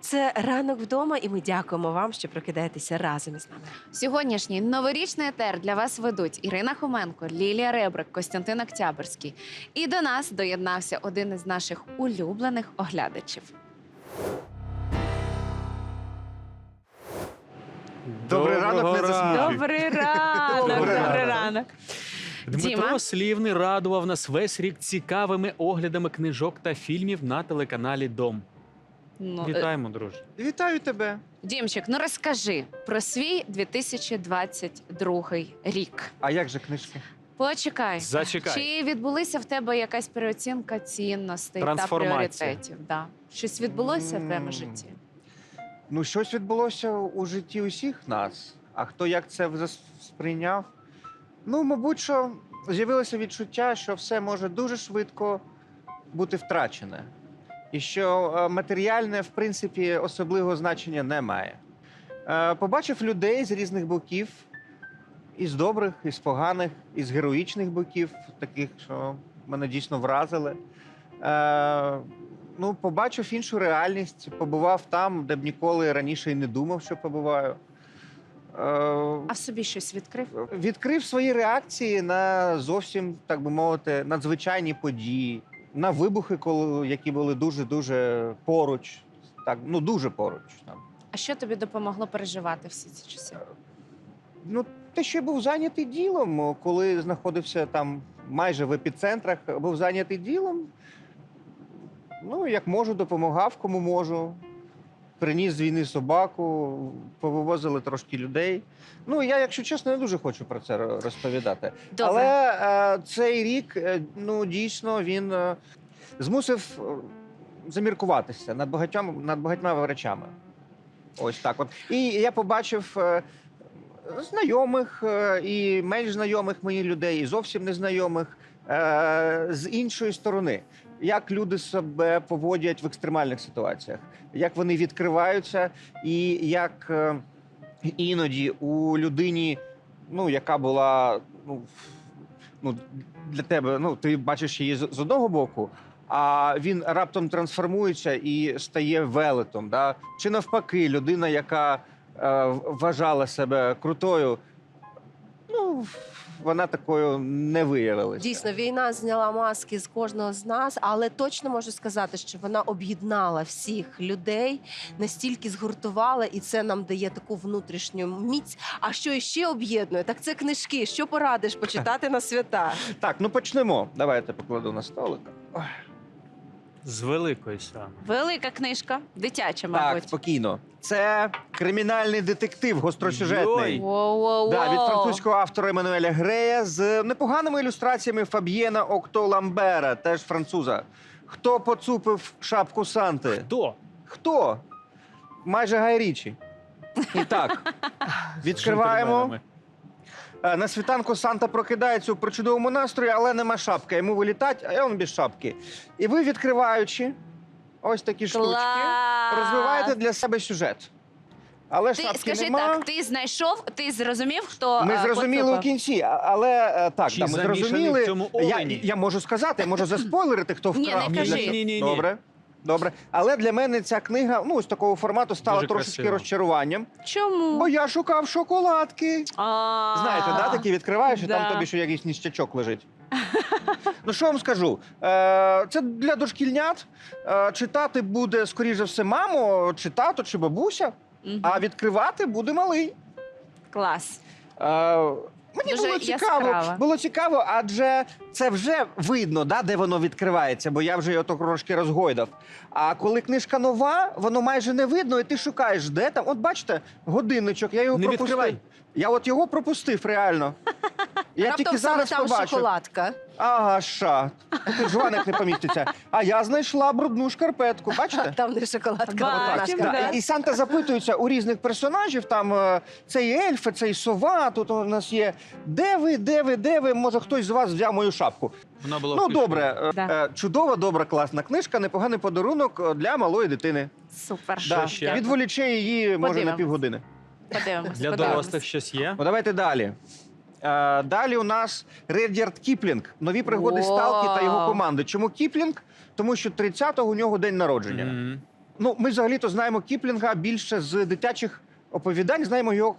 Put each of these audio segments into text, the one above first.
Це ранок вдома, і ми дякуємо вам, що прокидаєтеся разом із нами. Сьогоднішній новорічний етер для вас ведуть Ірина Хоменко, Лілія Ребрик, Костянтин Октябрьський. І до нас доєднався один із наших улюблених оглядачів. Добрий ранок, не засмучуй. Добрий ранок, Добрий ранок. Дмитро Діма? Слівний радував нас весь рік цікавими оглядами книжок та фільмів на телеканалі Дом. Ну, е, Вітаємо, друже. Вітаю тебе. Дімчик, ну розкажи про свій 2022 рік. А як же книжки? Почекай. Зачекай. Чи відбулися в тебе якась переоцінка цінностей та Трансформація. пріоритетів? Да. Щось відбулося в твоєму М. житті? Ну, щось відбулося у житті усіх нас. А хто як це зас- сприйняв? Ну, мабуть, що з'явилося відчуття, що все може дуже швидко бути втрачене. І що е, матеріальне, в принципі, особливого значення не має. Е, Побачив людей з різних боків, із добрих, із поганих, із героїчних боків, таких, що мене дійсно вразили. Е, ну, побачив іншу реальність, побував там, де б ніколи раніше і не думав, що побуваю. А в собі щось відкрив? відкрив свої реакції на зовсім, так би мовити, надзвичайні події, на вибухи, коли, які були дуже-дуже поруч. Так, ну дуже поруч. Там. А що тобі допомогло переживати всі ці часи? Ну, те, що я був зайнятий ділом, коли знаходився там майже в епіцентрах, був зайнятий ділом. Ну, як можу, допомагав, кому можу. Приніс з війни собаку, повивозили трошки людей. Ну, я, якщо чесно, не дуже хочу про це розповідати. Добре. Але е, цей рік, е, ну, дійсно, він е, змусив е, заміркуватися над багатьма, над багатьма речами. Ось так от. І я побачив е, знайомих е, і менш знайомих мені людей, і зовсім незнайомих е, з іншої сторони. Як люди себе поводять в екстремальних ситуаціях, як вони відкриваються, і як е, іноді у людині, ну яка була ну, ну для тебе, ну ти бачиш її з одного боку, а він раптом трансформується і стає велетом. Да? Чи навпаки, людина, яка е, вважала себе крутою, ну вона такою не виявилася. Дійсно, війна зняла маски з кожного з нас, але точно можу сказати, що вона об'єднала всіх людей, настільки згуртувала, і це нам дає таку внутрішню міць. А що іще об'єднує? Так це книжки. Що порадиш почитати на свята? Так, ну почнемо. Давайте покладу на столик. Ой. З великої саме. Велика книжка, дитяча, Так, мабуть. спокійно. Це кримінальний детектив гостросюжетний. Йой. Воу-воу-воу. Да, від французького автора Еммануеля Грея з непоганими ілюстраціями Фаб'єна Окто Ламбера, теж француза. Хто поцупив шапку Санти? Хто? Хто? Майже Гай Річі. І так, відкриваємо. Е, На світанку Санта прокидається у причудовому настрої, але нема шапки. Йому вилітать, а він без шапки. І ви, відкриваючи ось такі штучки, Клас! розвиваєте для себе сюжет. Але Ти шапки скажи нема. так, ти знайшов, ти зрозумів, хто Ми е, зрозуміли поцупив? у кінці, а- але е, так, Чи да, ми замішаний зрозуміли. в цьому я, олені? я можу сказати, я можу заспойлерити, хто Ні, вкрав. не кажи. Для- Ні-ні-ні. Добре. Добре. Але для мене ця книга ну, з такого формату стала Дуже трошечки красиво. розчаруванням, Чому? бо я шукав шоколадки. А. Знаєте, да, такі відкриваєш, і Да. там тобі ще якийсь ніщачок лежить. ну, що вам скажу? Е, це для дошкільнят. Е, читати буде, скоріш за все, мамо, чи тато, чи бабуся, Мгм. а відкривати буде малий. Клас. Е, Мені Дуже було цікаво, яскраво. було цікаво, адже це вже видно, да, де воно відкривається, бо я вже його трошки розгойдав. А коли книжка нова, воно майже не видно, і ти шукаєш, де там. От бачите, годинничок, я його Не пропустив. відкривай. Я от його пропустив реально. Я Раптом тільки саме зараз там побачив. шоколадка. Ага. Тут жваник не поміститься. А я знайшла брудну шкарпетку. Бачите? Там не шоколадка, а Бачимо, да. І- І Санта запитується у різних персонажів. Там е, цей ельф, цей сова. Тут у нас є. Де ви, де ви, де ви? Може, хтось з вас взяв мою шапку. Вона була Ну, включена. добре, е, Да. е, чудова, добра, класна книжка, непоганий подарунок е, для малої дитини. Супер. Да. ще? Відволіче її може на Подивимось. півгодини. Подивимось. Для подивимось. дорослих щось є. Ну, давайте далі. Е, далі у нас Редярд Кіплінг. Нові пригоди Вау. Сталкі та його команди. Чому Кіплінг? Тому що 30-го у нього день народження. Мгм. ну, ми взагалі-то знаємо Кіплінга більше з дитячих оповідань, знаємо його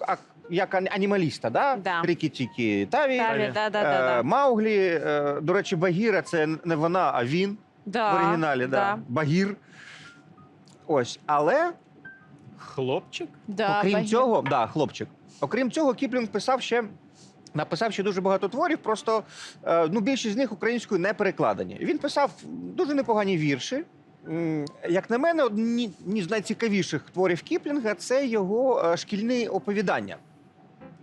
як, анімаліста, да? Да. Рікі-тікі Таві, Таві, да, да, е, да, да. Мауглі. е, до речі, Багіра це не вона, а він Да, в оригіналі. Да. да. Багір. Ось, але Хлопчик? Да, Окрім Багір. цього, да, хлопчик. Окрім цього, Кіплінг писав ще. Написав ще дуже багато творів, просто е, ну, більшість з них українською не перекладені. Він писав дуже непогані вірші. Як на мене, одні з найцікавіших творів Кіплінга це його е, шкільні оповідання.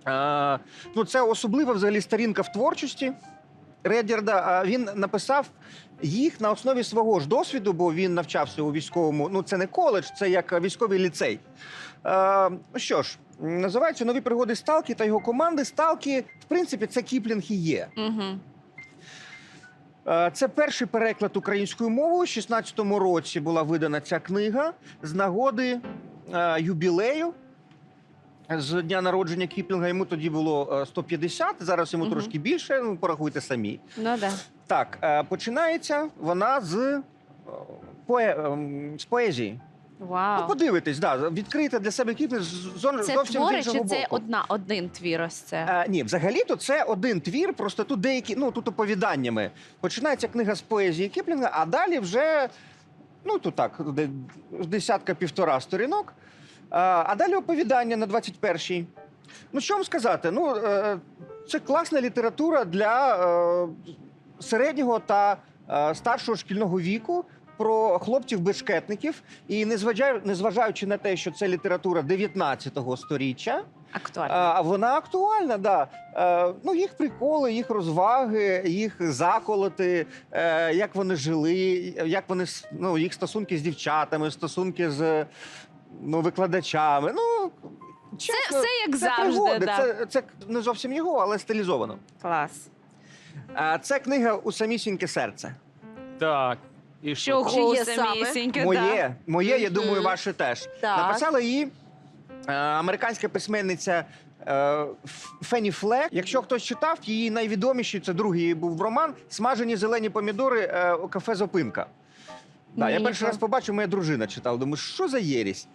Е, ну, це особлива взагалі сторінка в творчості Редярда. Він написав їх на основі свого ж досвіду, бо він навчався у військовому. Ну, це не коледж, це як військовий ліцей. Ну що ж, м, називаються нові пригоди Сталки та його команди. Сталки, в принципі, це Кіплінг і є. Е, Це перший переклад українською мовою. У 16-му році була видана ця книга з нагоди е, юбілею. З дня народження Кіплінга йому тоді було е, 150, зараз йому Мгм. трошки більше. Ну, порахуйте самі. Ну да. Так, е, починається вона з, е, пое- ем, з поезії. Ну, Вау. подивитесь, да, відкрийте для себе Кіплінг з зон- Це зовсім з твори іншого чи це боку. одна, один твір ось це? Е, ні, взагалі-то це один твір, просто тут деякі, ну тут оповіданнями. Починається книга з поезії Кіплінга, а далі вже, ну тут так, де- десятка півтора сторінок. А, а далі оповідання на 21-й. Ну, що вам сказати? Ну, е, це класна література для е, середнього та е, старшого шкільного віку. Про хлопців-бешкетників, і незважаючи на те, що це література 19-го сторіччя, Актуально. а вона актуальна, да. Е, ну, їх приколи, їх розваги, їх заколоти, е, як вони жили, як вони ну, їх стосунки з дівчатами, стосунки з ну, викладачами. Ну, Це чесно, все як це завжди. пригоди. Да. Це, це не зовсім його, але стилізовано. Клас. Е, це книга у самісіньке серце. Так. І що? Чиє є самісіньке, Моє, моє, я думаю, ваше теж. Так. Написала її е, американська письменниця е, Фенні Флек. Якщо хтось читав, її найвідоміший це другий її був роман Смажені зелені помідори е, у кафе Зопинка. Да, я Ні, перший раз побачив, моя дружина читала. Думаю, що за єрість?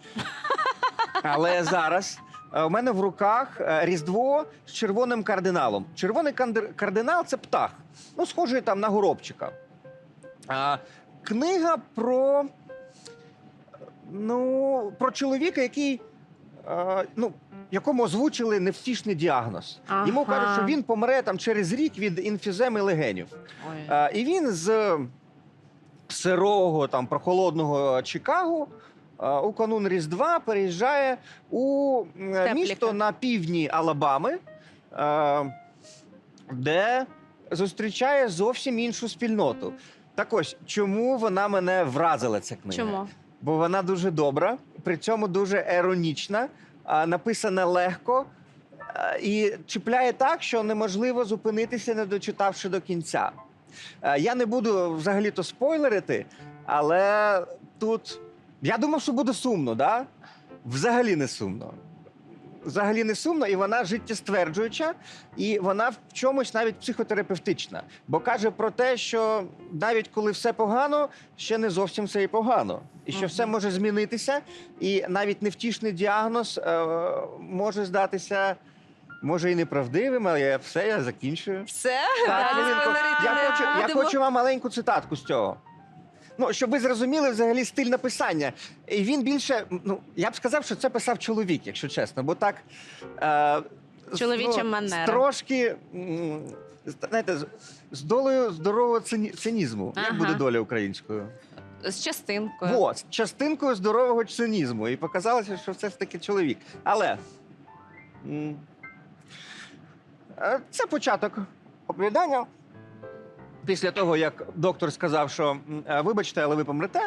Але зараз е, у мене в руках е, Різдво з червоним кардиналом. Червоний кандир- кардинал це птах. Ну, схожий там на горобчика. А, книга про, ну, про чоловіка, який. е, ну, якому озвучили невтішний діагноз. Йому кажуть, що він помре там через рік від інфіземи легенів. Ой. Е, і він з сирого, там, прохолодного Чикаго е, у канун Різдва переїжджає у Тепліка. місто на півдні Алабами, е, де зустрічає зовсім іншу спільноту. Так ось, чому вона мене вразила, ця книга? Чому? Бо вона дуже добра, при цьому дуже іронічна, а, написана легко і чіпляє так, що неможливо зупинитися, не дочитавши до кінця. Я не буду взагалі-то спойлерити, але тут я думав, що буде сумно, да? Взагалі не сумно. Взагалі не сумно, і вона життєстверджуюча, і вона в чомусь навіть психотерапевтична. Бо каже про те, що навіть коли все погано, ще не зовсім все і погано. І що все може змінитися, і навіть невтішний діагноз е, може здатися, може і неправдивим, але я все, я закінчую. Все? Так, Іринко, я, хочу, я хочу вам маленьку цитатку з цього. Ну, щоб ви зрозуміли взагалі стиль написання. І він більше, ну, я б сказав, що це писав чоловік, якщо чесно, бо так. Е, Чоловіча манера. Трошки, знаєте, з, долею здорового цині, цинізму. Як буде доля українською? З частинкою. Во, з частинкою здорового цинізму. І показалося, що все ж таки чоловік. Але е, це початок оповідання. Після того, як доктор сказав, що е, вибачте, але ви помрете.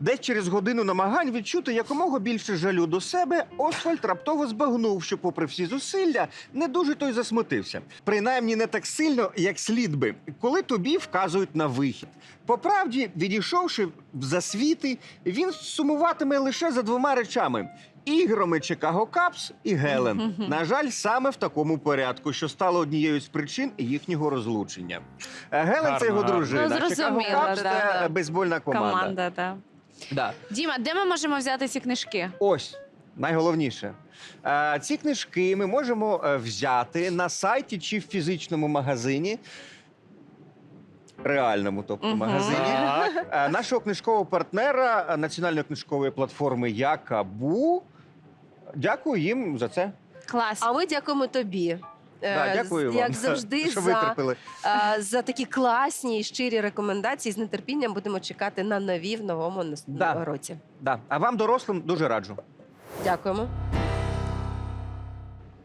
Десь через годину намагань відчути якомога більше жалю до себе, Освальд раптово збагнув, що, попри всі зусилля, не дуже той засмутився. Принаймні не так сильно, як слід би, коли тобі вказують на вихід. По правді, відійшовши в засвіти, він сумуватиме лише за двома речами: іграми Чикаго Капс і Гелен. На жаль, саме в такому порядку, що стало однією з причин їхнього розлучення. Е, Гелен Гарно, це його гарно. дружина. Ну, Чикаго зрозуміло, Капс да, це да. бейсбольна команда. Команда, так. Да. Діма, де ми можемо взяти ці книжки? Ось найголовніше. Е, ці книжки ми можемо е, взяти на сайті чи в фізичному магазині. Реальному, тобто магазині. Нашого книжкового партнера національної книжкової платформи Якабу. Дякую їм за це. Клас. А ми дякуємо тобі. Да, Е, дякую вам, Як завжди, що за, е, за такі класні і щирі рекомендації. З нетерпінням будемо чекати на нові в новому наступному Да. році. Да. А вам, дорослим, дуже раджу. Дякуємо.